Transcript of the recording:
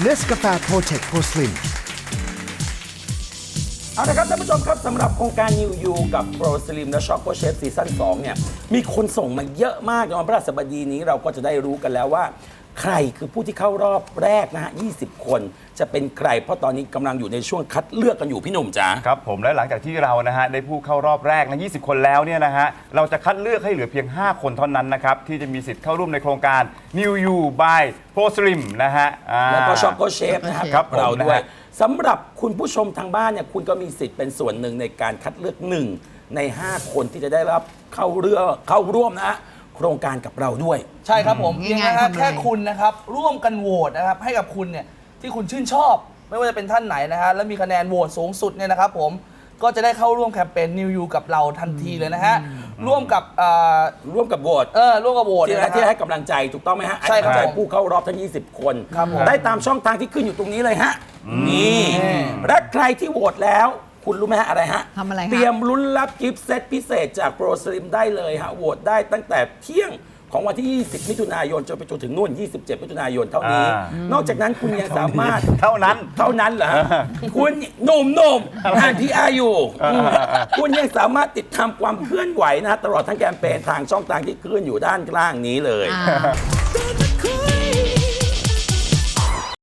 เนสกาแฟโปรเทคโปรสลิมเอาละครับท่านผู้ชมครับสำหรับโครงการ New You กับ Pro Slim และ Choco Chef ซีซั่น2เนี่ยมีคนส่งมาเยอะมากในวันพฤหัสบดีนี้เราก็จะได้รู้กันแล้วว่า ใครคือผู้ที่เข้ารอบแรกนะฮะ 20 คน จะเป็นใคร เพราะตอนนี้กำลังอยู่ในช่วงคัดเลือกกันอยู่พี่หนุ่มจ๋า ครับผมและหลังจากที่เรานะฮะได้ผู้เข้ารอบแรกนะ20 คนแล้วเนี่ยนะฮะเราจะคัดเลือกให้เหลือเพียง 5 คนเท่านั้นนะครับที่จะมีสิทธิ์เข้าร่วมในโครงการ New You by Pro Slim นะฮะอ่า แล้วก็ช็อกโกเชฟนะครับครับผมเราด้วยนะฮะ สำหรับคุณผู้ชมทางบ้านเนี่ยคุณก็มีสิทธิ์เป็นส่วนหนึ่งในการคัดเลือกหนึ่งใน 5 คนที่จะได้รับเข้าเรือเข้าร่วมนะฮะ โครงการกับเราด้วย ใช่ครับผมอืมเพียงนะฮะง่ายๆทำเลย แค่คุณนะครับร่วมกันโหวตนะครับให้กับคุณเนี่ยที่คุณชื่นชอบ ไม่ว่าจะเป็นท่านไหนนะฮะแล้วมีคะแนนโหวตสูงสุดเนี่ยนะครับผมก็จะได้เข้าร่วมแคมเปญ New You กับเราทันทีเลยนะฮะร่วมกับเอ่อร่วมกับโหวตเออร่วมกับโหวตที่เนี่ยนะที่ฮะให้กำลังใจถูกต้องไหมฮะใช่ครับให้กำลังใจผมผู้เข้ารอบทั้ง 20 คน ครับผมได้ตามช่องทางที่ขึ้นอยู่ตรงนี้เลยฮะนี่และใครที่โหวตแล้ว คุณรู้ไหมฮะ อะไรฮะ ทำอะไรคะเตรียมลุ้นรับกิฟต์เซตพิเศษจากโปรสลิมได้เลยฮะ โหวตได้ตั้งแต่เที่ยงของวันที่ 20 มิถุนายน จนไปจนถึงนู่น 27 มิถุนายนเท่านี้ อ่านอกจากนั้นคุณยังสามารถ เท่านั้น เท่านั้นเหรอฮะคุณหนุ่มหนุ่มอ่านพีอาอยู่คุณยังสามารถติดตามความเคลื่อนไหวนะฮะตลอดทั้งแคมเปญทางช่องทางที่ขึ้นอยู่ด้านล่างนี้เลย อ่า